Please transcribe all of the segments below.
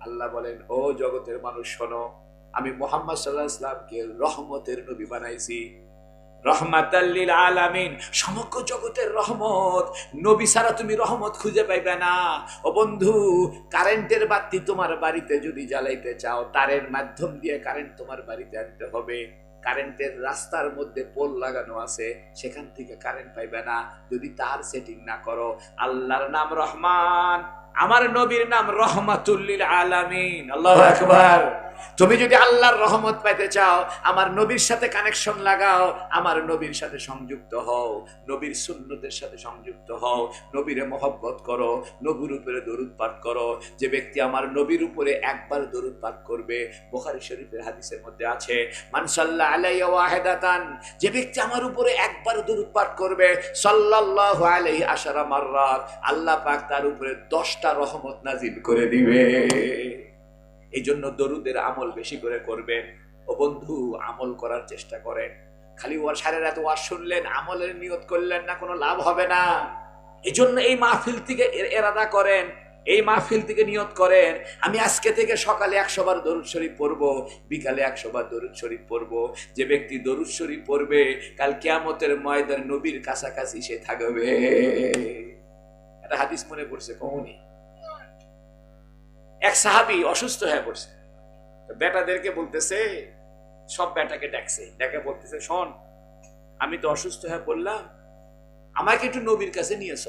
আল্লাহ বলেন, ও জগতের মানুষ, শোনো, আমি মোহাম্মদ ইসলামকে রহমতের নবী বানাইছি। রহমাতাল্লিল আলামিন, সমগ্র জগতের রহমত। নবী ছাড়া তুমি রহমত খুঁজে পাইবে না। ও বন্ধু, কারেন্টের বাতি তোমার বাড়িতে যদি জ্বালাইতে চাও, তারের মাধ্যম দিয়ে কারেন্ট তোমার বাড়িতে আনতে হবে। কারেন্টের রাস্তার মধ্যে পোল লাগানো আছে, সেখান থেকে কারেন্ট পাইবে না। যদি তার সেটিং না করো, আল্লাহর নাম রহমান। আমার নবীর নাম রহমাতুল্লিল আলামিন। আল্লাহ আকবার। তুমি যদি আল্লাহর রহমত পাইতে চাও, আমার নবীর সাথে কানেকশন লাগাও, আমার নবীর সাথে সংযুক্ত হও, নবীর সুন্নতের সাথে সংযুক্ত হও, নবীরে মহব্বত করো, নবীর উপরে দরুদ পাঠ করো। যে ব্যক্তি আমার নবীর উপরে একবার দরুদ পাঠ করবে, বোখারি শরীফের হাদিসের মধ্যে আছে মানসাল্লাহ আলাইহি ওয়াহিদাতান যে ব্যক্তি আমার উপরে একবার দরুদ পাঠ করবে, সাল্লাল্লাহু আলাইহি আশারা মাররাত, আল্লাহ পাক তার উপরে 10টা রহমত নাজিল করে দিবে। এই জন্য দরুদের আমল বেশি করে করবেন ও বন্ধু, আমল করার চেষ্টা করেন খালি ওয়ার সারের এত ওয়াজ শুনলেন, আমলের নিয়ত করলেন না, কোনো লাভ হবে না। এই জন্য এই মাহফিল থেকে এরাদা করেন, এই মাহফিল থেকে নিয়ত করেন। আমি আজকে থেকে সকালে একশো বার দরুদ শরীফ পড়ব, বিকালে একশো বার দরুদ শরীফ পড়ব। যে ব্যক্তি দরুদ শরীফ পড়বে, কাল কিয়ামতের ময়দান নবীর কাছাকাছি সে থাকবে। একটা হাদিস মনে পড়ছে, কমনি? এক সাহাবি অসুস্থ হয়ে পড়ছে। বেটাদেরকে বলতেছে, সব বেটাকে ডাকছে। ডেকে বলতেছে, শোন, আমি তো অসুস্থ হয়ে পড়লাম, আমাকে একটু নবীর কাছে নিয়েছ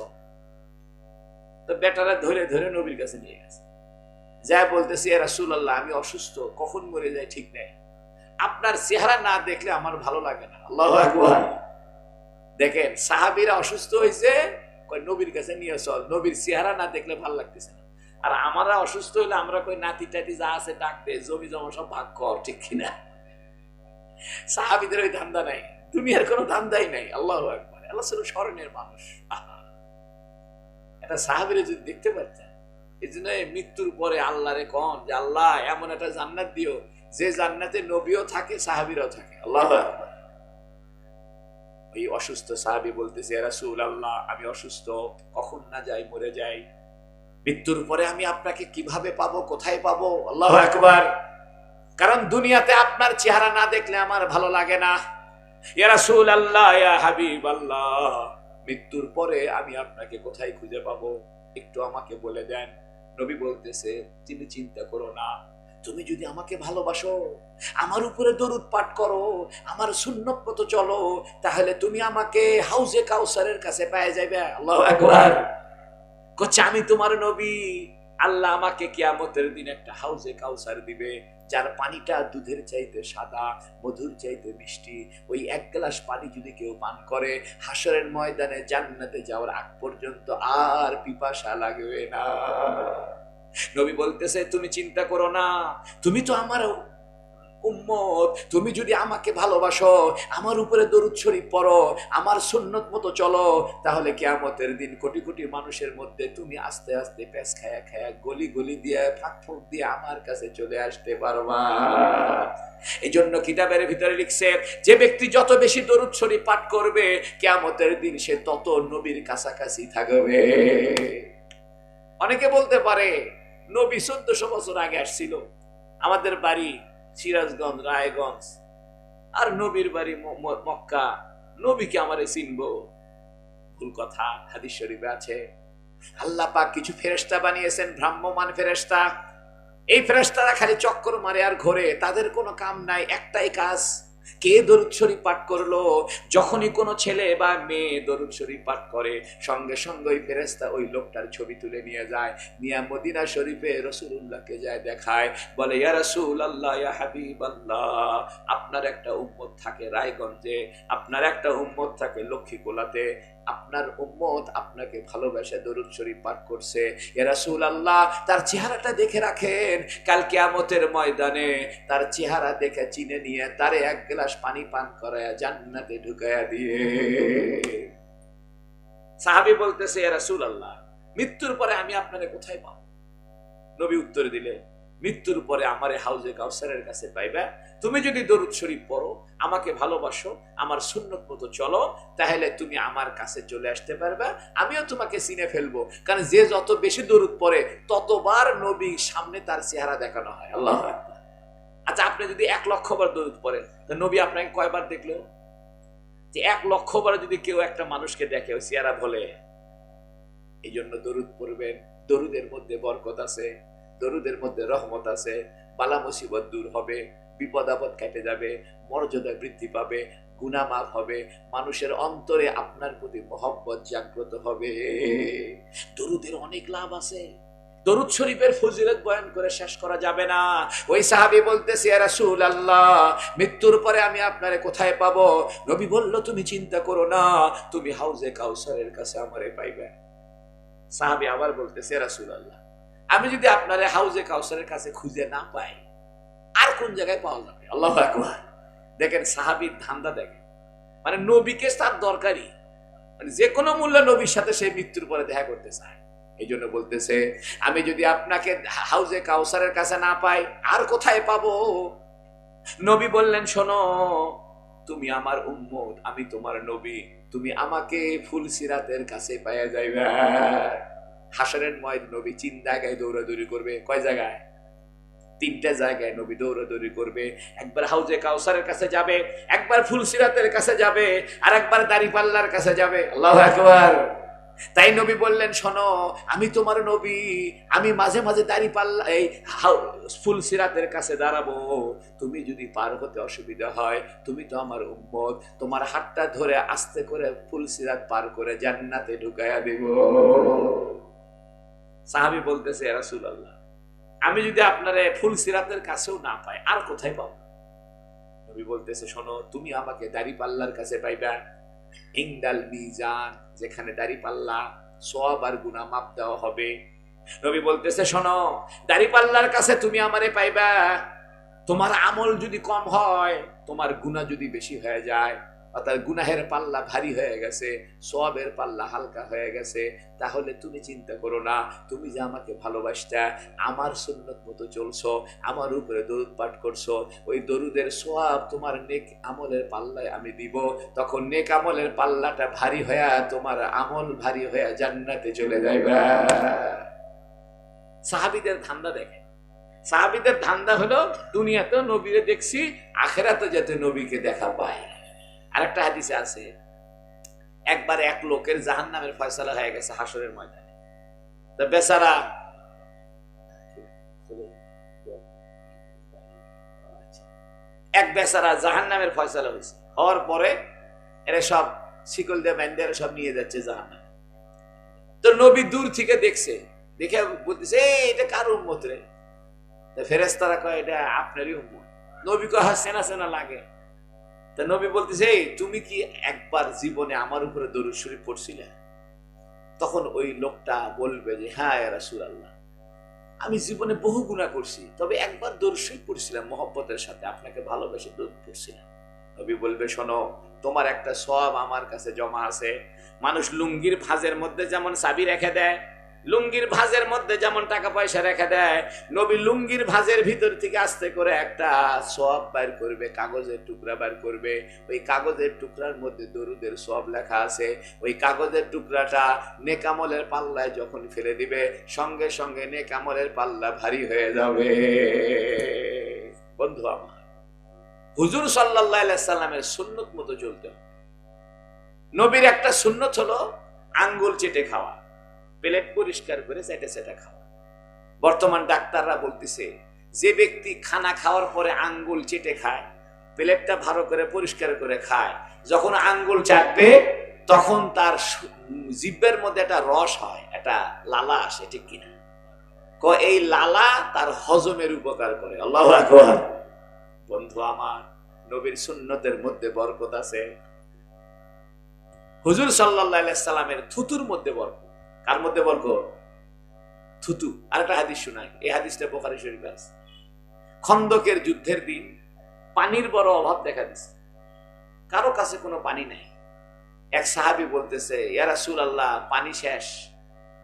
তো বেটারা ধরে ধরে নবীর কাছে নিয়ে গেছে। যা বলতেছে, এ রাসূলুল্লাহ, আমি অসুস্থ, কখন মরে যায় ঠিক নেই। আপনার চেহারা না দেখলে আমার ভালো লাগে না। আল্লাহু দেখেন, সাহাবীরা অসুস্থ হয়েছে নবীর কাছে নিয়ে চল। নবীর চেহারা না দেখলে ভালো লাগতেছে না। আর আমরা অসুস্থ হইলে আমরা কই, নাতি টাতি যা আছে ডাকতে জমি জমা সব ভাগ কর। ঠিক কিনা? সাহাবিদের ওই ধান্দা নাই। তুমি আর কোনো ধান্দাই নাই। আল্লাহ একবার আল্লাহ ছিল স্মরণের মানুষ। একটা সাহাবিরে যদি দেখতে পারতেন, এই জন্য মৃত্যুর পরে আল্লাহরে কন যে, আল্লাহ, এমন একটা জান্নাত দিও, যে জান্নাতে নবীও থাকে, সাহাবিরাও থাকে। আল্লাহ ওই অসুস্থ সাহাবি বলতেছে রাসূল আল্লাহ আমি অসুস্থ, কখন না যাই, মরে যাই? মৃত্যুর পরে আমি আপনাকে কীভাবে পাবো কোথায় পাবো? আল্লাহ একবার কারণ দুনিয়াতে আপনার চেহারা না দেখলে আমার ভালো লাগে না। ইয়া রাসূল আল্লাহ ইয়া হাবিব আল্লাহ মৃত্যুর পরে আমি আপনাকে কোথায় খুঁজে পাবো? একটু আমাকে বলে দেন। নবী বলতেছে তুমি চিন্তা করো না। তুমি যদি আমাকে ভালোবাসো আমার উপরে দরুদ পাঠ করো আমার সুন্নত মতো চলো তাহলে তুমি আমাকে হাউজে কাউসারের কাছে পেয়ে যাবে আল্লাহ একবার করছে আমি তোমার নবী। আল্লাহ আমাকে কিয়ামতের দিন একটা হাউজে কাউসার দিবে, যার পানিটা দুধের চাইতে সাদা, মধুর চাইতে মিষ্টি। ওই এক গ্লাস পানি যদি কেউ পান করে, হাসরের ময়দানে জান্নাতে যাওয়ার আগ পর্যন্ত আর পিপাসা লাগবে না। নবী বলতেছে, তুমি চিন্তা করো না। তুমি তো আমার উম্মত, তুমি যদি আমাকে ভালোবাসো, আমার উপরে দরুদ শরীফ পড়ো, আমার সুন্নত মতো চলো, তাহলে কেয়ামতের দিন কোটি কোটি মানুষের মধ্যে তুমি আস্তে আস্তে প্যাস খায়া খায়া গলি গলি দিয়ে, ফাঁক ফুঁক দিয়ে আমার কাছে চলে আসতে পারবা। এই জন্য কিতাবের ভিতরে লিখছে, যে ব্যক্তি যত বেশি দরুদ শরীফ পাঠ করবে, কেয়ামতের দিন সে তত নবীর কাছাকাছি থাকবে। অনেকে বলতে পারে, নবী চোদ্দশো বছর আগে আসছিল, আমাদের বাড়ি সিরাজগঞ্জ, রায়গঞ্জ, আর নবীর বাড়ি মক্কা। নবীকে আমারে চিনবো। ভুল কথা, হাদিস শরীফে আছে, আল্লাহ পাক কিছু ফেরেস্তা বানিয়েছেন ভ্রাম্যমান ফেরেস্তা এই ফেরেস্তারা খালি চক্কর মারে আর ঘোরে, তাদের কোনো কাম নাই, একটাই কাজ কে দরুদ শরীফ পাঠ করল? যখনই কোনো ছেলে বা মেয়ে দরুদ শরীফ পাঠ করে, সঙ্গে সঙ্গে ওই ফেরেস্তা ওই লোকটার ছবি তুলে নিয়ে যায়, নিয়া মদিনা শরীফে রসুল্লাহকে যায় দেখায়, বলে, ইয়া রসুল আল্লাহ ইয়া হাবিব আল্লাহ আপনার একটা উম্মত থাকে রায়গঞ্জে, আপনার একটা উম্মত থাকে লক্ষ্মীকোলাতে আপনার উম্মত আপনাকে ভালোবাসে দরুদ শরীফ পাঠ করছে। রাসূল আল্লাহ তার চেহারাটা দেখে রাখেন। কাল কিয়ামতের ময়দানে তার চেহারা দেখে চিনে নিয়ে তারে এক গ্লাস পানি পান করায় জান্নাতে ঢুকায়া দিয়ে। সাহাবী বলতেছে রাসূল আল্লাহ মৃত্যুর পরে আমি আপনাকে কোথায় পাবো? নবী উত্তর দিলে মৃত্যুর পরে আমার হাউজে কাউসারের কাছে পাইবা। তুমি যদি দরুদ শরীফ পড়ো, আমাকে ভালোবাসো, আমার সুন্নত মতো চলো, তাহলে তুমি আমার কাছে চলে আসতে পারবা, আমিও তোমাকে চিনে ফেলব। কারণ যে যত বেশি দরুদ পড়ে, ততবার নবী সামনে তার চেহারা দেখানো হয়। আল্লাহ আচ্ছা আপনি যদি এক লক্ষ বার দরুদ পড়েন, তা নবী আপনাকে কয়বার দেখল? যে এক লক্ষ বার যদি কেউ একটা মানুষকে দেখে চেহারা বলে এই জন্য দরুদ পড়বেন, দরুদের মধ্যে বরকত আছে দরুদের মধ্যে রহমত আছে, বালা মুসিবত দূর হবে, বিপদ আপদ কেটে যাবে, মর্যাদা বৃদ্ধি পাবে গুণা মাফ হবে, মানুষের অন্তরে আপনার প্রতি মহব্বত জাগ্রত হবে। দরুদের অনেক লাভ আছে। দরুদ শরীফের ফজিলত বয়ান করে শেষ করা যাবে না। ওই সাহাবি বলতেছে রাসূল আল্লাহ মৃত্যুর পরে আমি আপনারে কোথায় পাবো? নবী বলল, তুমি চিন্তা করো না, তুমি হাউজে কাউসারের কাছে আমারে পাইবে। সাহাবি আবার বলতেছে রাসূল আল্লাহ আমি যদি আপনারে হাউজে কাউসারের কাছে খুঁজে না পাই, আর কোন জায়গায় পাওয়া যাবে? আল্লাহ দেখেন সাহাবির ধান্দা দেখেন। মানে নবীকে তার দরকারি মানে যে কোনো মূল্য নবীর সাথে সে মৃত্যুর পরে দেখা করতে চায়। এই জন্য বলতেছে, আমি যদি আপনাকে হাউজে কাউসারের কাছে না পাই, আর কোথায় পাবো? নবী বললেন, শোনো, তুমি আমার উম্মত, আমি তোমার নবী। তুমি আমাকে ফুল সিরাতের কাছে পাইয়া যাইবে। হাসরের ময় নবী তিন জায়গায় দৌড়াদৌড়ি করবে। কয় জায়গায়? তিনটা জায়গায় নবী দৌড়াদৌড়ি করবে। একবার হাউজে কাউসারের কাছে যাবে, একবার ফুলসিরাতের কাছে যাবে, আর একবার দাড়িপাল্লার কাছে যাবে। আল্লাহ আকবার। তাই নবী বললেন, শোনো, আমি তোমার নবী, আমি মাঝে মাঝে দাড়ি পাল্লা এই ফুল সিরাতের কাছে দাঁড়াবো। তুমি যদি পার হতে অসুবিধা হয়, তুমি তো আমার উম্মত, তোমার হাতটা ধরে আস্তে করে ফুল সিরাত পার করে জান্নাতে ঢুকাইয়া দেব। সাহাবি বলতেছে রাসুল আল্লাহ আমি যদি আপনারে ফুল সিরাতের কাছেও না পাই, আর কোথায় পাবো? নবী বলতেছে, শোনো, তুমি আমাকে দাড়ি পাল্লার কাছে পাইবা। ইংদাল মিজান, যেখানে দাড়ি পাল্লা সব আর গুনা মাপ দেওয়া হবে। নবী বলতেছে, শোনো, দাড়ি পাল্লার কাছে তুমি আমারে পাইবা। তোমার আমল যদি কম হয়, তোমার গুণা যদি বেশি হয়ে যায় অর্থাৎ গুনাহের পাল্লা ভারী হয়ে গেছে সবের পাল্লা হালকা হয়ে গেছে, তাহলে তুমি চিন্তা করো না, তুমি যে আমাকে ভালোবাসতা, আমার সুন্নত মতো চলছো, আমার উপরে দরুদ পাঠ করছ, ওই দরুদের সোয়াব তোমার নেক আমলের পাল্লায় আমি দিব, তখন নেক আমলের পাল্লাটা ভারী হয়ে, তোমার আমল ভারী হয়ে জান্নাতে চলে যাইবে। সাহাবিদের ধান্দা দেখে সাহাবিদের ধান্দা হলো দুনিয়াতে নবীরে দেখছি, আখেরাতে যাতে নবীকে দেখা পায়। আরেকটা হাদিসে আছে একবার এক লোকের জাহান নামের ফয়সালা হয়ে গেছে হাসরের ময়দানে। বেচারা এক বেচারা জাহান নামের ফয়সালা হয়েছে। হওয়ার পরে এরা সব শিকল এরা সব নিয়ে যাচ্ছে জাহান নামে তো নবী দূর থেকে দেখছে দেখে বলতেছে এটা কার উম্মত রে? ফেরেস্তারা কয় এটা আপনারই উম্মত। নবী কয় "হ্যাঁ, সেনা সেনা লাগে। তা নবী বলতেছে "এই, তুমি কি একবার জীবনে আমার উপরে দরুদ শরীফ পড়ছিলে? তখন ওই লোকটা বলবে যে হ্যাঁ রাসুল আল্লাহ আমি জীবনে বহু গুণা করছি তবে একবার দরুদ শরীফ পড়ছিলাম মহব্বতের সাথে আপনাকে ভালোবেসে দরুদ পড়ছিলাম। নবী বলবে শোনো তোমার একটা সব আমার কাছে জমা আছে মানুষ লুঙ্গির ভাঁজের মধ্যে যেমন চাবি রেখে দেয় লুঙ্গির ভাঁজের মধ্যে যেমন টাকা পয়সা রেখে দেয়, নবী লুঙ্গির ভাঁজের ভিতর থেকে আস্তে করে একটা সব বাইর করবে, কাগজের টুকরা বাইর করবে। ওই কাগজের টুকরার মধ্যে দরুদের সব লেখা আছে। ওই কাগজের টুকরাটা নেকামলের পাল্লায় যখন ফেলে দিবে, সঙ্গে সঙ্গে নেকামলের পাল্লা ভারী হয়ে যাবে। বন্ধু আমার, হুজুর সাল্লাহ সাল্লামের সুন্নত মতো চলতে হবে। নবীর একটা সুন্নত হলো আঙ্গুল চেটে খাওয়া। প্লেট পরিষ্কার করে চেটে চেটে খাওয়া। বর্তমান ডাক্তাররা বলতেছে, যে ব্যক্তি খানা খাওয়ার পরে আঙ্গুল চেটে খায়, প্লেটটা ভালো করে পরিষ্কার করে খায়, যখন আঙ্গুল চাটবে, তখন তার জিব্বের মধ্যে একটা রস হয়, একটা লালা আসে, ঠিক কিনা? ক এই লালা তার হজমের উপকার করে। আল্লাহ বন্ধু আমার, নবীর সুন্নতের মধ্যে বরকত আছে। হুজুর সাল্লাহ সাল্লামের থুতুর মধ্যে বরকত। কার মধ্যে বরকত থুতু, আরেকটা হাদিস শোনায় এই হাদিসটা বোখারি শরীফ আছে। খন্দকের যুদ্ধের দিন পানির বড় অভাব দেখা দিচ্ছে কারও কাছে কোনো পানি নাই। এক সাহাবি বলতেছে ইয়ারা সুল আল্লাহ পানি শেষ।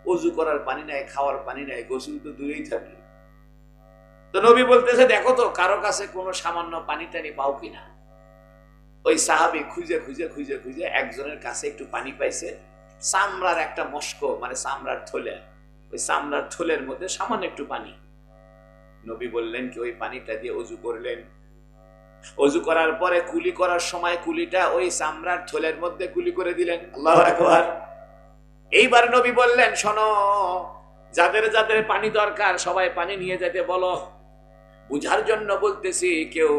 অজু করার পানি নাই, খাওয়ার পানি নাই, গোসল তো দূরেই থাকল। তো নবী বলতেছে, দেখো তো, কারও কাছে কোনো সামান্য পানি টানি পাও কিনা? ওই সাহাবি খুঁজে খুঁজে খুঁজে খুঁজে একজনের কাছে একটু পানি পাইছে। চামড়ার একটা মস্ক মানে চামড়ার থলে। ওই চামড়ার থলের মধ্যে সামান্য একটু পানি। নবী বললেন কি, ওই পানিটা দিয়ে অজু করলেন। অজু করার পরে কুলি করার সময় কুলিটা ওই চামড়ার থলের মধ্যে কুলি করে দিলেন। আল্লাহ একবার এইবার নবী বললেন, শোনো, যাদের যাদের পানি দরকার, সবাই পানি নিয়ে যেতে বলো। বুঝার জন্য বলতেছি, কেউ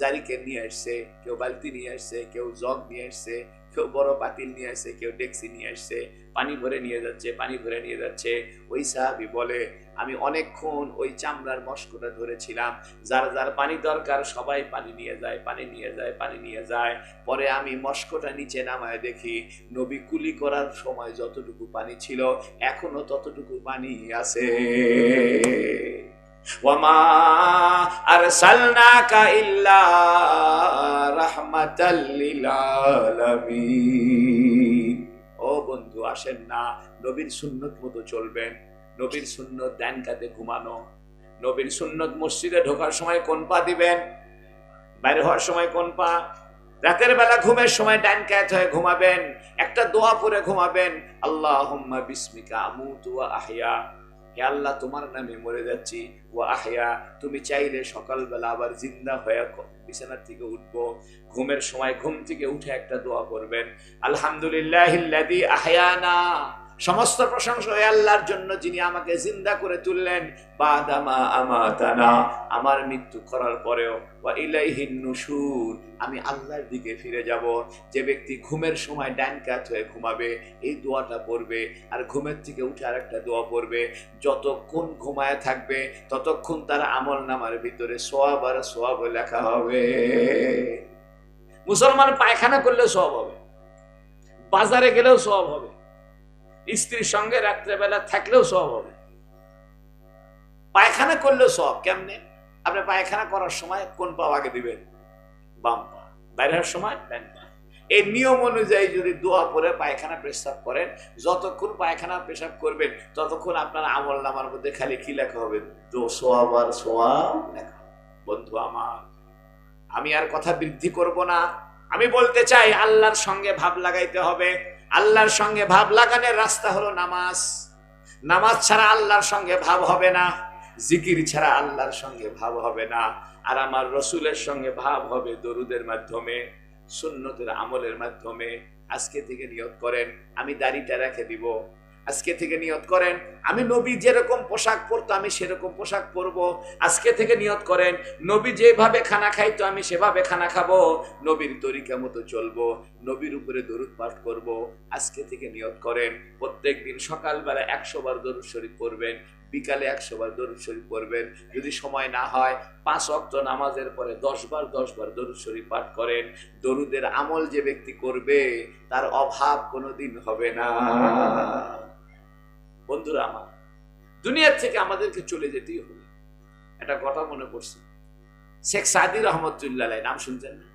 জারিকে নিয়ে আসছে, কেউ বালতি নিয়ে আসছে, কেউ জগ নিয়ে আসছে কেউ বড় পাতিল নিয়ে আসছে, কেউ ডেক্সি নিয়ে আসছে, পানি ভরে নিয়ে যাচ্ছে, পানি ভরে নিয়ে যাচ্ছে। ওই সাহাবি বলে, আমি অনেকক্ষণ ওই চামড়ার মস্কটা ধরেছিলাম। যার যার পানি দরকার সবাই পানি নিয়ে যায়, পানি নিয়ে যায়, পানি নিয়ে যায়। পরে আমি মস্কটা নিচে নামায় দেখি, নবী কুলি করার সময় যতটুকু পানি ছিল, এখনও ততটুকু পানি আছে। ও বন্ধু, আসেন না। নবীর সুন্নত মতো চলবেন। নবীর সুন্নত কাতে ঘুমানো। নবীর সুন্নত মসজিদে ঢোকার সময় কোন পা দিবেন? বাইরে হওয়ার সময় কোন পা? রাতের বেলা ঘুমের সময় ডান ক্যাত হয়ে ঘুমাবেন। একটা দোয়া পরে ঘুমাবেন। আল্লাহ বিস্মিকা হে আল্লাহ, তোমার নামে মরে যাচ্ছি। ও আহিয়া, তুমি চাইলে সকালবেলা আবার জিন্দা হয়ে বিছানা বিছানার থেকে উঠবো। ঘুমের সময় ঘুম থেকে উঠে একটা দোয়া করবেন। আলহামদুলিল্লাহ আহয়ানা। সমস্ত প্রশংসা ওই আল্লাহর জন্য যিনি আমাকে জিন্দা করে তুললেন। বাদামা আমাতানা, আমার মৃত্যু করার পরেও, ওয়া ইলাইহিন নুশুর, আমি আল্লাহর দিকে ফিরে যাব। যে ব্যক্তি ঘুমের সময় ডান কাত হয়ে ঘুমাবে, এই দোয়াটা পড়বে, আর ঘুমের থেকে উঠে আর একটা দোয়া পড়বে। যতক্ষণ ঘুমায় থাকবে, ততক্ষণ তার আমল নামার ভিতরে সোয়াব আর সোয়াব লেখা হবে। মুসলমান পায়খানা করলেও সব হবে, বাজারে গেলেও সব হবে। স্ত্রীর সঙ্গে রাত্রেবেলা থাকলেও সব হবে। পায়খানা করলেও সব, কেমনে? আপনি পায়খানা করার সময় কোন পা আগে দিবেন? বাম পা। বাইরে হওয়ার সময় ডান পা। এই নিয়ম অনুযায়ী যদি দোয়া পরে পায়খানা পেশাব করেন, যতক্ষণ পায়খানা পেশাব করবেন, ততক্ষণ আপনার আমল নামার মধ্যে খালি কি লেখা হবে? দো সোয়াব আর সোয়াব লেখা বন্ধু আমার, আমি আর কথা বৃদ্ধি করব না। আমি বলতে চাই, আল্লাহর সঙ্গে ভাব লাগাইতে হবে। আল্লাহর সঙ্গে ভাব লাগানোর রাস্তা হলো নামাজ। নামাজ ছাড়া আল্লাহর সঙ্গে ভাব হবে না। জিকির ছাড়া আল্লাহর সঙ্গে ভাব হবে না। আর আমার রসুলের সঙ্গে ভাব হবে দরুদের মাধ্যমে, সুন্নতের আমলের মাধ্যমে। আজকে থেকে নিয়োগ করেন, আমি দাড়িটা রেখে দিব। আজকে থেকে নিয়ত করেন। আমি নবী যেরকম পোশাক পরতো, আমি সেরকম পোশাক পরবো। আজকে থেকে নিয়ত করেন, নবী যেভাবে খানা খাইতো, আমি সেভাবে খানা খাব। নবীর তরিকা মতো চলবো, নবীর উপরে দরুদ পাঠ করব। আজকে থেকে নিয়ত করেন প্রত্যেক দিন সকালবেলা একশো বার দরুদ শরীফ পড়বেন, বিকালে একশো বার দরুদ শরীফ পড়বেন। যদি সময় না হয়, পাঁচ অক্ত নামাজের পরে দশ বার দশ বার দরুদ শরীফ পাঠ করেন। দরুদের আমল যে ব্যক্তি করবে, তার অভাব কোনোদিন হবে না। বন্ধুরা আমার, দুনিয়ার থেকে আমাদেরকে চলে যেতেই হবে। একটা কথা মনে পড়ছে। শেখ সাদি রহমতুল্লাহ নাম শুনছেন না?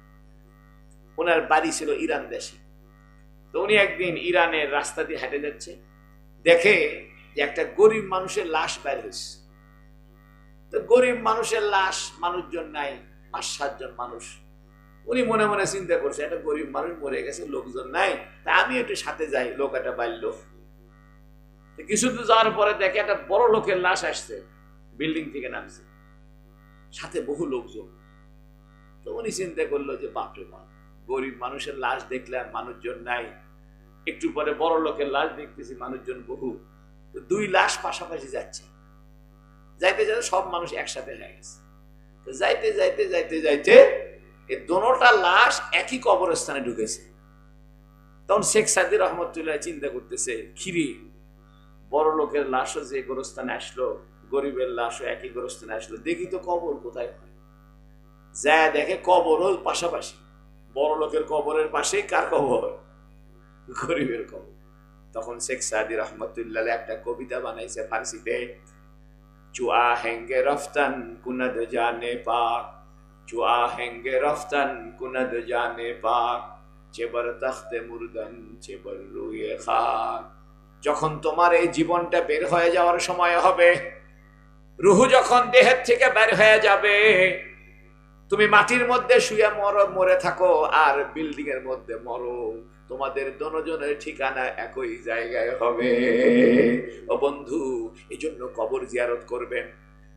ওনার বাড়ি ছিল ইরান দেশে। তো উনি একদিন ইরানের রাস্তা দিয়ে হেঁটে যাচ্ছে। দেখে যে একটা গরিব মানুষের লাশ বের হয়েছে। তো গরিব মানুষের লাশ মানুষজন নাই, পাঁচ সাতজন মানুষ। উনি মনে মনে চিন্তা করছে, একটা গরিব মানুষ মরে গেছে, লোকজন নাই। তা আমি একটু সাথে যাই, লোক একটা তো কিছু দূর যাওয়ার পরে দেখে একটা বড় লোকের লাশ আসছে, বিল্ডিং থেকে নামছে। সাথে বহু লোকজন। তো উনি চিন্তা করল যে, বাপরে বাপ গরিব মানুষের লাশ দেখলে আর মানুষজন নাই। একটু পরে বড় লোকের লাশ দেখতেছি, মানুষজন বহু। তো দুই লাশ পাশাপাশি যাচ্ছে। যাইতে যাইতে সব মানুষ একসাথে হয়ে গেছে। তো যাইতে যাইতে যাইতে যাইতে এই দোনোটা লাশ একই কবরস্থানে ঢুকেছে। তখন শেখ সাদির রহমতুল্লাহ চিন্তা করতেছে খিরি বড় লোকের লাশও যে গোরস্থানে আসলো, গরিবের লাশও একই গোরস্থানে আসলো, দেখি তো কবর কোথায় হয়? যা দেখে কবরও পাশাপাশি। বড় লোকের কবরের পাশেই কার কবর? গরিবের কবর। তখন শেখ সাদি রহমতুল্লাহ একটা কবিতা বানাইছে ফার্সিতে চুয়া হেঙ্গে রফতান কুনদ জানে পাক, চুয়া হেঙ্গে রফতান কুনদ জানে পাক, চেবর তখতে মুরদন, চেবর রুয়ে খাক। যখন তোমার এই জীবনটা বের হয়ে যাওয়ার সময় হবে, রুহু যখন দেহের থেকে বের হয়ে যাবে, তুমি মাটির মধ্যে শুয়ে মর, মরে থাকো, আর বিল্ডিং এর মধ্যে মরো। তোমাদের দনজনের ঠিকানা একই জায়গায় হবে। ও বন্ধু এই জন্য কবর জিয়ারত করবেন।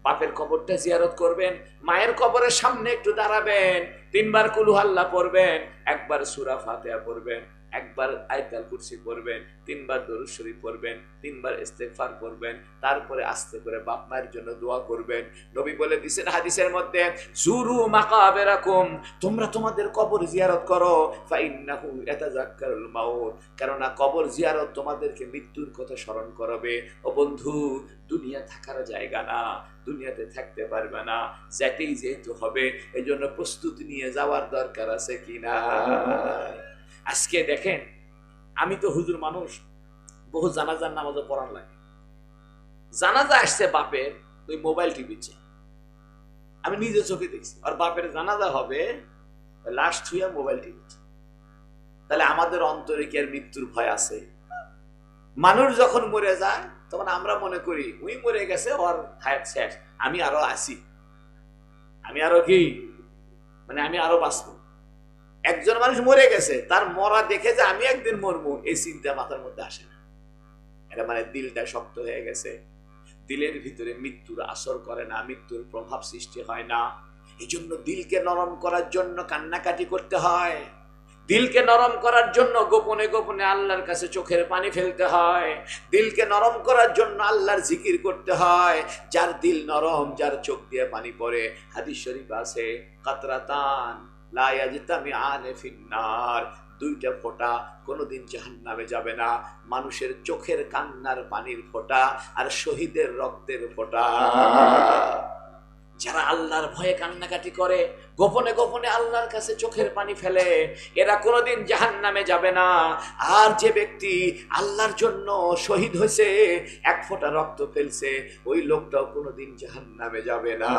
বাপের কবরটা জিয়ারত করবেন। মায়ের কবরের সামনে একটু দাঁড়াবেন। তিনবার কুলুহাল্লা পড়বেন। একবার সুরা ফাতেহা পড়বেন। একবার আয়তাল কুরসি পড়বেন তিনবার দরুদ শরীফ পড়বেন তিনবার ইস্তেগফার পড়বেন তারপরে আস্তে করে বাপ মায়ের জন্য দোয়া করবেন। নবী বলে দিছেন হাদিসের মধ্যে, জুরু মাকাবেরাকুম, তোমরা তোমাদের কবর জিয়ারত করো, ফাইন্নাহু ইয়াতাযাক্কারুল মাউত। কেননা কবর জিয়ারত তোমাদেরকে মৃত্যুর কথা স্মরণ করাবে। ও বন্ধু, দুনিয়া থাকার জায়গা না, দুনিয়াতে থাকতে পারবে না যেতেই যেহেতু হবে এই জন্য প্রস্তুতি নিয়ে যাওয়ার দরকার আছে কিনা? আজকে দেখেন, আমি তো হুজুর মানুষ, বহু জানাজার নামাজও পড়ার লাগে। জানাজা আসছে বাপের ওই মোবাইল টিভিতে আমি নিজে চোখে দেখছি, আর বাপের জানাজা হবে লাশ ছুঁয়া মোবাইল টিভিতে তাহলে আমাদের অন্তরে কি আর মৃত্যুর ভয় আছে? মানুষ যখন মরে যায়, তখন আমরা মনে করি, উই মরে গেছে, ওর হায়াত শেষ, আমি আরও আছি। আমি আরও কি? মানে আমি আরও বাঁচবো। একজন মানুষ মরে গেছে, তার মরা দেখে যে আমি একদিন মরবো, এই চিন্তা মাথার মধ্যে আসে না। এটা মানে দিলটা শক্ত হয়ে গেছে। দিলের ভিতরে মৃত্যুর আসর করে না, মৃত্যুর প্রভাব সৃষ্টি হয় না। এই জন্য দিলকে নরম করার জন্য কান্নাকাটি করতে হয়। দিলকে নরম করার জন্য গোপনে গোপনে আল্লাহর কাছে চোখের পানি ফেলতে হয়। দিলকে নরম করার জন্য আল্লাহর জিকির করতে হয়। যার দিল নরম, যার চোখ দিয়ে পানি পড়ে। হাদিস শরীফ আছে, কাতরাতান। দুইটা ফোঁটা কোনোদিন জাহান্নামে যাবে না। মানুষের চোখের কান্নার পানির ফোঁটা আর শহীদের রক্তের ফোঁটা। যারা আল্লাহর ভয়ে কান্নাকাটি করে, গোপনে গোপনে আল্লাহর কাছে চোখের পানি ফেলে, এরা কোনোদিন জাহান নামে যাবে না। আর যে ব্যক্তি আল্লাহর জন্য শহীদ হয়েছে, এক ফোঁটা রক্ত ফেলছে, ওই লোকটাও কোনোদিন জাহান নামে যাবে না।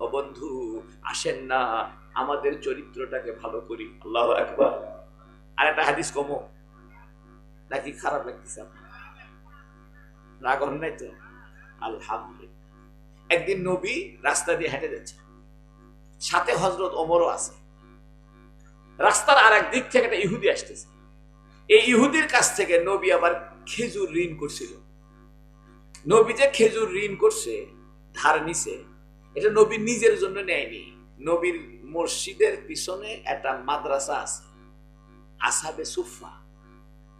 ও বন্ধু, আসেন না আমাদের চরিত্রটাকে ভালো করি। আল্লাহ একবার আর একটা হাদিস কমো। নাকি খারাপ লাগতেছে রাগ নাই তো? আলহামদুলিল্লাহ। একদিন নবী রাস্তা দিয়ে হেঁটে যাচ্ছে। সাথে হজরত ওমরও আছে। রাস্তার আর দিক থেকে একটা ইহুদি আসতেছে। এই ইহুদির কাছ থেকে নবী আবার খেজুর ঋণ করছিল। নবী যে খেজুর ঋণ করছে, ধার নিছে, এটা নবী নিজের জন্য নেয়নি। নবীর মসজিদের পিছনে একটা মাদ্রাসা আছে, আসাবে সুফা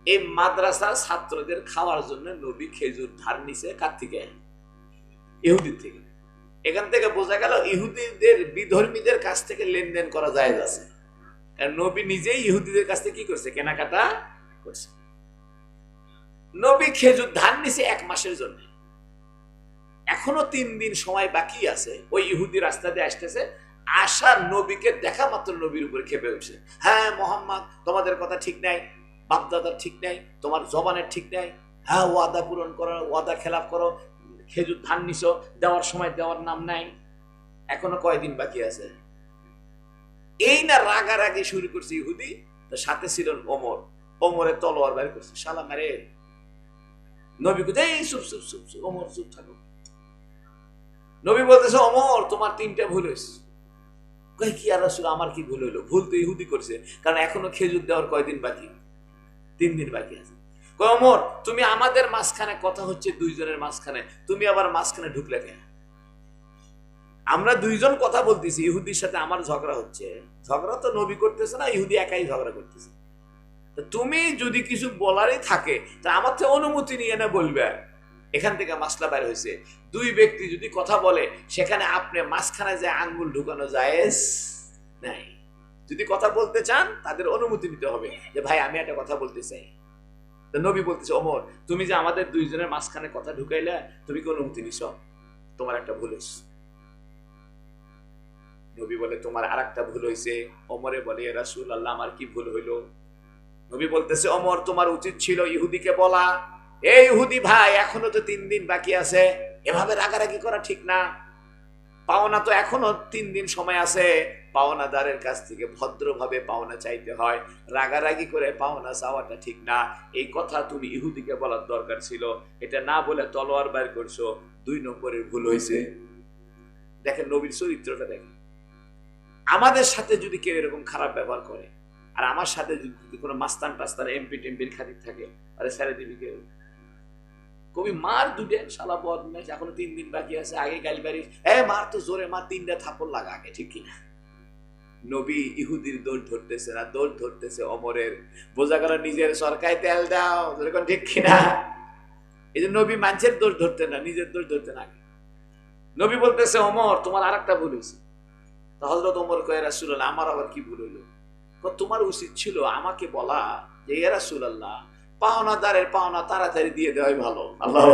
এই মাদ্রাসার ছাত্রদের খাওয়ার জন্য নবী খেজুর ধার নিছে কার থেকে? ইহুদির থেকে। এখান থেকে বোঝা গেল ইহুদিদের বিধর্মীদের কাছ থেকে লেনদেন করা যায় আছে। নবী নিজেই ইহুদিদের কাছ থেকে কি করছে? কেনাকাটা করছে। নবী খেজুর ধান নিছে এক মাসের জন্য। এখনও তিন দিন সময় বাকি আছে, ওই ইহুদি রাস্তা দিয়ে আসতেছে আসার নবীকে দেখা মাত্র নবীর উপরে খেপে উঠছে। হ্যাঁ মোহাম্মদ, তোমাদের কথা ঠিক নাই, বাপদাদার ঠিক নাই, তোমার জবানের ঠিক নাই। হ্যাঁ ওয়াদা পূরণ করো, ওয়াদা খেলাপ করো, খেজুর ধান নিছো, দেওয়ার সময় দেওয়ার নাম নাই। এখনও কয়দিন বাকি আছে? এই না রাগারাগি শুরু করছে ইহুদি, তো সাথে ছিল ওমর। ওমরে তলোয়ার বের করছে, শালা মারে। নবী কোথায় এই চুপ চুপ চুপ ওমর চুপ থাকো। নবী বলতেছে অমর তোমার তিনটা ভুল হয়েছে। কই, কি আর রাসূল, আমার কি ভুল হইল? ভুল তো ইহুদি করছে, কারণ এখনও খেজুর দেওয়ার কয়দিন বাকি? তিন দিন বাকি আছে। কই অমর তুমি আমাদের মাঝখানে, কথা হচ্ছে দুইজনের মাঝখানে, তুমি আবার মাঝখানে ঢুকলে কেন? আমরা দুইজন কথা বলতেছি, ইহুদির সাথে আমার ঝগড়া হচ্ছে। ঝগড়া তো নবী করতেছে না, ইহুদি একাই ঝগড়া করতেছে। তুমি যদি কিছু বলারই থাকে, তা আমার তো অনুমতি নিয়ে না বলবে। এখান থেকে মাসলা বের হয়েছে। দুই ব্যক্তি যদি কথা বলে, সেখানে আপনি মাঝখানে যে আঙ্গুল ঢুকানো যায় নাই। যদি কথা বলতে চান, তাদের অনুমতি নিতে হবে যে, ভাই, আমি একটা কথা বলতে চাই। নবী বলতেছে অমর তুমি যে আমাদের দুইজনের মাঝখানে কথা ঢুকাইলে, তুমি কি অনুমতি নিছ? তোমার একটা ভুল হয়েছে। নবী বলে, তোমার আর একটা ভুল হয়েছে। অমরে বলে রাসুল আল্লাহ আমার কি ভুল হইল? নবী বলতেছে অমর তোমার উচিত ছিল ইহুদিকে বলা। এই ইহুদি ভাই, এখনও তো তিন দিন বাকি আছে। এভাবে রাগারাগি করা ঠিক না। পাওনা তো এখনও তিন দিন সময় আছে। পাওনাদারের কাছ থেকে ভদ্রভাবে পাওনা চাইতে হয়। রাগারাগি করে পাওনা চাওয়াটা ঠিক না। এই কথা তুমি ইহুদিকে বলার দরকার ছিল। এটা না বলে তলোয়ার বের করছ। দুই নম্বরের ভুল হয়েছে। দেখেন নবীর চরিত্রটা দেখেন। আমাদের সাথে যদি কেউ এরকম খারাপ ব্যবহার করে, আর আমার সাথে যদি কোনো মাস্তান টাস্তান এমপি টেম্পির খাতির থাকে, আরে ছেড়ে দিবি কেউ কবি, মার দুটে শালা বদমাইশ, এখনও তিন দিন বাকি আছে, আগে গালি এ মার তো জোরে মার, তিনটা থাপড় লাগা আগে, ঠিক কিনা নবী ইহুদির দৌড় ধরতেছে না, দৌড় ধরতেছে অমরের। বোঝা গেল নিজের সরকারি তেল দাও যেরকম ঠিক কিনা এই যে নবী মানুষের দোষ ধরতেন না, নিজের দোষ ধরতেন আগে। নবী বলতেছে, অমর, তোমার আর একটা ভুল হয়েছে। তো হজরত অমর কয়ে রাসুল আমার আবার কি ভুল হইল? তোমার উচিত ছিল আমাকে বলা যে এরা রাসুল আল্লাহ পাওনাদারের পাওনা তাড়াতাড়ি দিয়ে দেওয়াই ভালো। আল্লাহ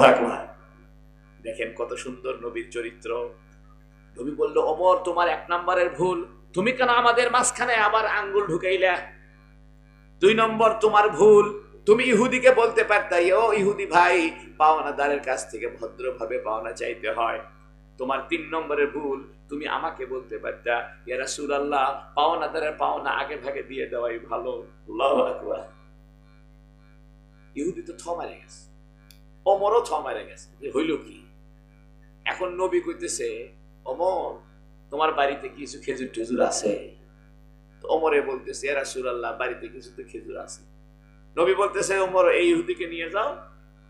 দেখেন কত সুন্দর নবীর চরিত্র। নবী বলল, অমর, তোমার এক নম্বরের ভুল। তুমি কেন আমাদের মাঝখানে আবার আঙ্গুল ঢুকাইলা? দুই নম্বর তোমার ভুল। তুমি ইহুদিকে বলতে পারতাই ও ইহুদি ভাই, পাওনাদারের কাছ থেকে ভদ্রভাবে পাওনা চাইতে হয়। তোমার তিন নম্বরের ভুল। তুমি আমাকে বলতে পারতা ইয়ারা সুরাল্লাহ পাওনাদারের পাওনা আগে ভাগে দিয়ে দেওয়াই ভালো। আল্লাহ আকবার। ইহুদি তো থ মারে গেছে। অমরও থ মারে গেছে। যে হইল কি? এখন নবী কইতেছে অমর তোমার বাড়িতে কিছু খেজুর টেজুর আছে? তো অমরে বলতেছে এরা সুরাল্লাহ বাড়িতে কিছু তো খেজুর আছে। নবী বলতেছে অমর এই ইহুদিকে নিয়ে যাও।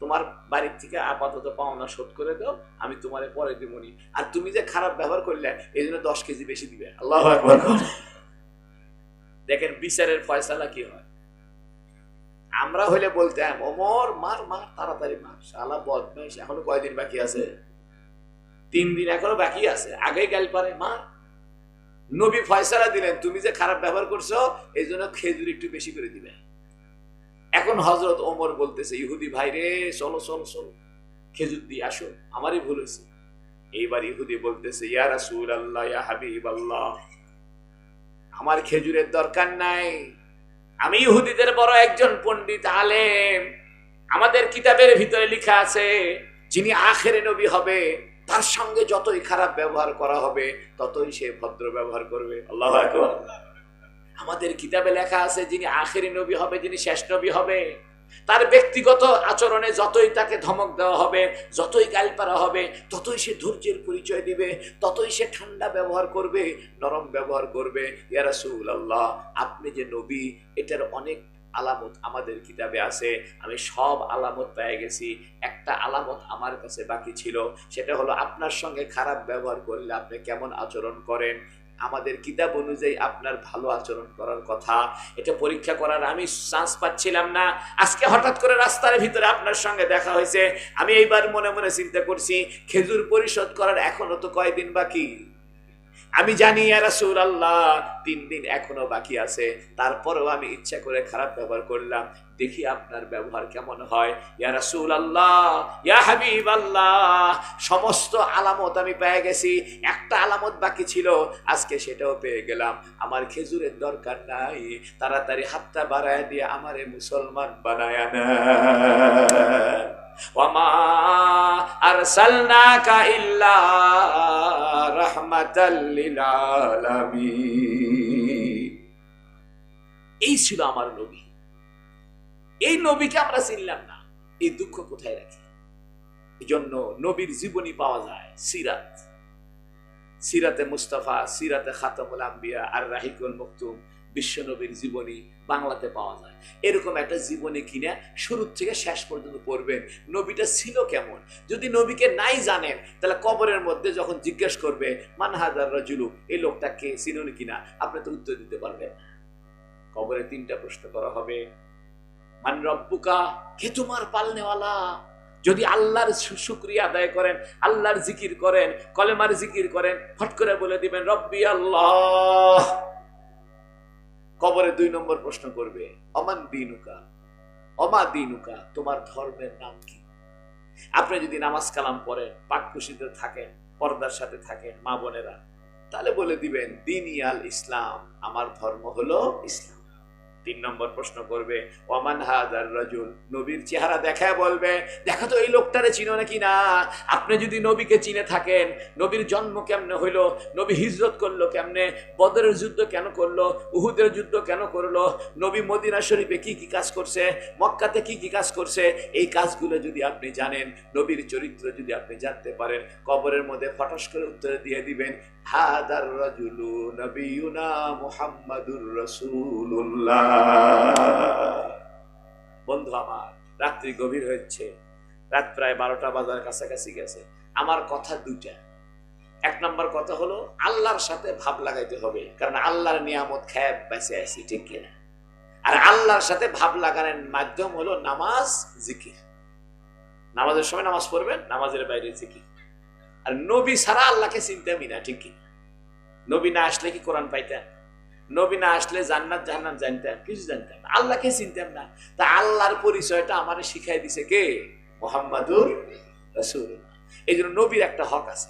তোমার বাড়ির থেকে আপাতত পাওনা শোধ করে দাও। আমি তোমারে পরে দিবনি আর তুমি যে খারাপ ব্যবহার করলে এই জন্য দশ কেজি বেশি দিবে। আল্লাহ দেখেন বিচারের ফয়সালা কি হয়? আমরা হইলে বলতাম ওমর, মার মার, তাড়াতাড়ি মার। শালা বদমাইশ, এখনও কয়দিন বাকি আছে? তিন দিন এখনও বাকি আছে। আগে গেল পারে, মার। নবী ফয়সালা দিলেন, তুমি যে খারাপ ব্যবহার করছ, এই জন্য খেজুর একটু বেশি করে দিবে। এখন হজরত ওমর বলতেছে, ইহুদি ভাই রে, চলো চলো চলো। খেজুর দিয়ে আসো, আমারই ভুল হয়েছে। এইবার ইহুদি বলতেছে, ইয়া রাসূল আল্লাহ ইয়া হাবিব আল্লাহ আমার খেজুরের দরকার নাই। আমি ইহুদিদের বড় একজন পণ্ডিত আলেম। আমাদের কিতাবের ভিতরে লেখা আছে, যিনি আখেরে নবী হবে, তার সঙ্গে যতই খারাপ ব্যবহার করা হবে, ততই সে ভদ্র ব্যবহার করবে। আল্লাহ আমাদের কিতাবে লেখা আছে, যিনি আখেরি নবী হবে, যিনি শেষ নবী হবে। তার ব্যক্তিগত আচরণে যতই তাকে ধমক দেওয়া হবে, যতই গাল পারা হবে, ততই সে ধৈর্যের পরিচয় দিবে, ততই সে ঠান্ডা ব্যবহার করবে, নরম ব্যবহার করবে। ইয়ারাসুল আল্লাহ আপনি যে নবী, এটার অনেক আলামত আমাদের কিতাবে আছে। আমি সব আলামত পেয়ে গেছি। একটা আলামত আমার কাছে বাকি ছিল, সেটা হলো আপনার সঙ্গে খারাপ ব্যবহার করলে আপনি কেমন আচরণ করেন? আমাদের কিতাব অনুযায়ী আপনার ভালো আচরণ করার কথা। এটা পরীক্ষা করার আমি চান্স পাচ্ছিলাম না। আজকে হঠাৎ করে রাস্তার ভিতরে আপনার সঙ্গে দেখা হয়েছে। আমি এইবার মনে মনে চিন্তা করছি, খেজুর পরিশোধ করার এখনও তো কয়দিন বাকি? আমি জানি রাসূল আল্লাহ তিন দিন এখনও বাকি আছে। তারপরেও আমি ইচ্ছা করে খারাপ ব্যবহার করলাম। দেখি আপনার ব্যবহার কেমন হয়। ইয়া আল্লাহ ইয়া হাবিব আল্লাহ সমস্ত আলামত আমি পেয়ে গেছি। একটা আলামত বাকি ছিল, আজকে সেটাও পেয়ে গেলাম। আমার খেজুরের দরকার নাই। তাড়াতাড়ি হাতটা বাড়ায় দিয়ে আমারে মুসলমান বানায় না এই ছিল আমার নবী। এই নবীকে আমরা চিনলাম না। এই দুঃখ কোথায় রাখি? জন্য নবীর জীবনী পাওয়া যায় সিরাত। সিরাতে মুস্তাফা, সিরাতে খাতামুল আম্বিয়া, আর রাহিকুল মকতুম বিশ্ব নবীর জীবনী বাংলাতে পাওয়া যায়। এরকম একটা জীবনী কিনে শুরু থেকে শেষ পর্যন্ত পড়বেন, নবীটা ছিল কেমন? যদি নবীকে নাই জানেন, তাহলে কবরের মধ্যে যখন জিজ্ঞেস করবে মানহাজার রাজুলু? এই লোকটা কে? চিনুন কিনা? আপনি তো উত্তর দিতে পারবেন। কবরে তিনটা প্রশ্ন করা হবে। মান রব্বুকা? কে তোমার পালনেওয়ালা? যদি আল্লাহর শুক্রিয়া আদায় করেন, আল্লাহর জিকির করেন, কলেমার জিকির করেন, ফট করে বলে দিবেন, রব্বি আল্লাহ। কবরে দুই নম্বর প্রশ্ন করবে, অমান দিনুকা? অমা দিনুকা? তোমার ধর্মের নাম কি? আপনি যদি নামাজ কালাম পড়েন পাক খুশিতে থাকেন, পর্দার সাথে থাকেন, মা বোনেরা, তাহলে বলে দিবেন দিন আল ইসলাম, আমার ধর্ম হলো ইসলাম। তিন নম্বর প্রশ্ন করবে, ওয়ামান হাদার রাজুল? নবীর চেহারা দেখায় বলবে, দেখো তো এই লোকটারে চিনো নাকি না? আপনি যদি নবীকে চিনে থাকেন, নবীর জন্ম কেমনে হইল? নবী হিজরত করল কেমনে? বদরের যুদ্ধ কেন করল? উহুদের যুদ্ধ কেন করল? নবী মদিনা শরীফে কি কি কাজ করছে? মক্কাতে কি কি কাজ করছে? এই কাজগুলো যদি আপনি জানেন, নবীর চরিত্র যদি আপনি জানতে পারেন, কবরের মধ্যে ফটাস করে উত্তর দিয়ে দিবেন, হাদার রাজুলু নবিয়ুনা মুহাম্মাদুর রাসূলুল্লাহ। বন্ধু আমার, রাত্রি গভীর হচ্ছে রাত প্রায় বারোটা বাজার কাছাকাছি গেছে। আমার কথা দুইটা। এক নম্বর কথা হলো, আল্লাহর সাথে ভাব লাগাইতে হবে, কারণ আল্লাহর নিয়ামত খায়, বেঁচে আছি, ঠিক কিনা আর আল্লাহর সাথে ভাব লাগানোর মাধ্যম হলো নামাজ, জিকির। নামাজের সময় নামাজ পড়বেন, নামাজের বাইরে জিকির। আর নবী ছাড়া আল্লাহকে চিনতামই না, ঠিক কিনা নবী না আসলে কি কোরআন পাইতেন? নবী না আসলে জান্নাত জান্নাত জানতেন কিছু জানতেন না। আল্লাহকে চিনতেন না। তা আল্লাহর পরিচয়টা আমার শিখাই দিছে কে? মোহাম্মদুর রসুল এই জন্য নবীর একটা হক আছে।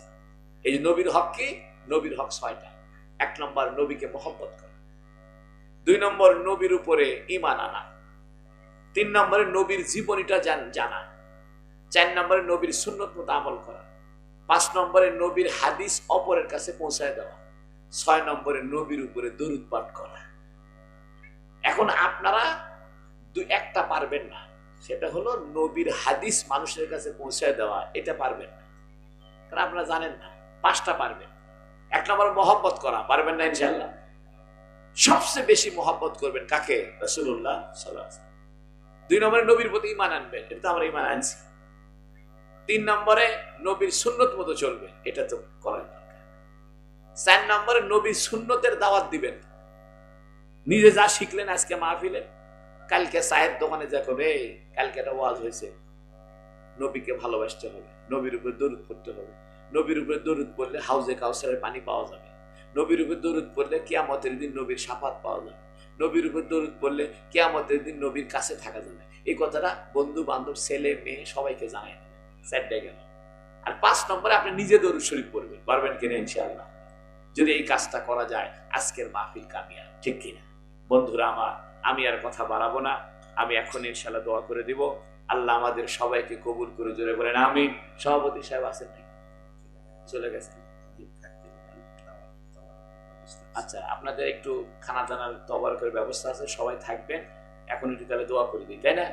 এই যে নবীর হক কি? নবীর হক ছয়টা। এক নম্বর, নবীকে মোহাম্মত করা। দুই নম্বর, নবীর উপরে ইমান আনা। তিন নম্বরে, নবীর জীবনীটা জানা। চার নম্বরে, নবীর সুন্নত মতো আমল করা। পাঁচ নম্বরে, নবীর হাদিস অপরের কাছে পৌঁছায় দেওয়া। ছয় নম্বরে নবীর উপরে দরুদ পাঠ করা। এখন আপনারা দুই একটা পারবেন না। সেটা হলো নবীর হাদিস মানুষের কাছে পৌঁছায় দেওয়া, এটা পারবেন না। কারণ আপনারা জানেন না, পাঁচটা পারবেন। এক নম্বর মহব্বত করা, পারবেন না ইনশাল্লাহ সবচেয়ে বেশি মহব্বত করবেন কাকে? রসুল্লাহ দুই নম্বরে নবীর প্রতি ইমান আনবেন, এটা তো আমরা ইমান আনছি। তিন নম্বরে নবীর সুন্নত মতো চলবে, এটা তো দরকার চার নম্বরে নবীর সুন্নতের দাওয়াত দিবেন। নিজে যা শিখলেন আজকে মাহফিলে, কালকে চায়ের দোকানে যা করবে কালকে একটা ওয়াজ হয়েছে। নবীকে ভালোবাসতে হবে, নবীর উপরে দরুদ পড়তে হবে। নবীর উপরে দরুদ পড়লে হাউজে কাউসারের পানি পাওয়া যাবে। নবীর উপরে দরুদ পড়লে কিয়ামতের দিন নবীর সাফাত পাওয়া যাবে। নবীর উপর দরুদ পড়লে কিয়ামতের দিন নবীর কাছে থাকা যাবে। এই কথাটা বন্ধু বান্ধব ছেলে, মেয়ে সবাইকে জানায় চারটায় গেল। আর পাঁচ নম্বরে আপনি নিজে দরুদ শরীফ পড়বেন। পারবেন কিনা ইনশাআল্লাহ। যদি এই কাজটা করা যায়, আজকের মাহফিল কামিয়া ঠিক কিনা? বন্ধুরা আমার, আমি আর কথা বাড়াবো না। আমি এখন ইনশাল্লাহ দোয়া করে দিব। আল্লাহ আমাদের সবাইকে কবুল করে জোরে বলেন আমি সভাপতি সাহেব আছেন নাকি? চলে গেছেন আচ্ছা আপনাদের একটু খানা দানার তবার করে ব্যবস্থা আছে, সবাই থাকবেন। এখন একটু তাহলে দোয়া করে দিই, তাই না?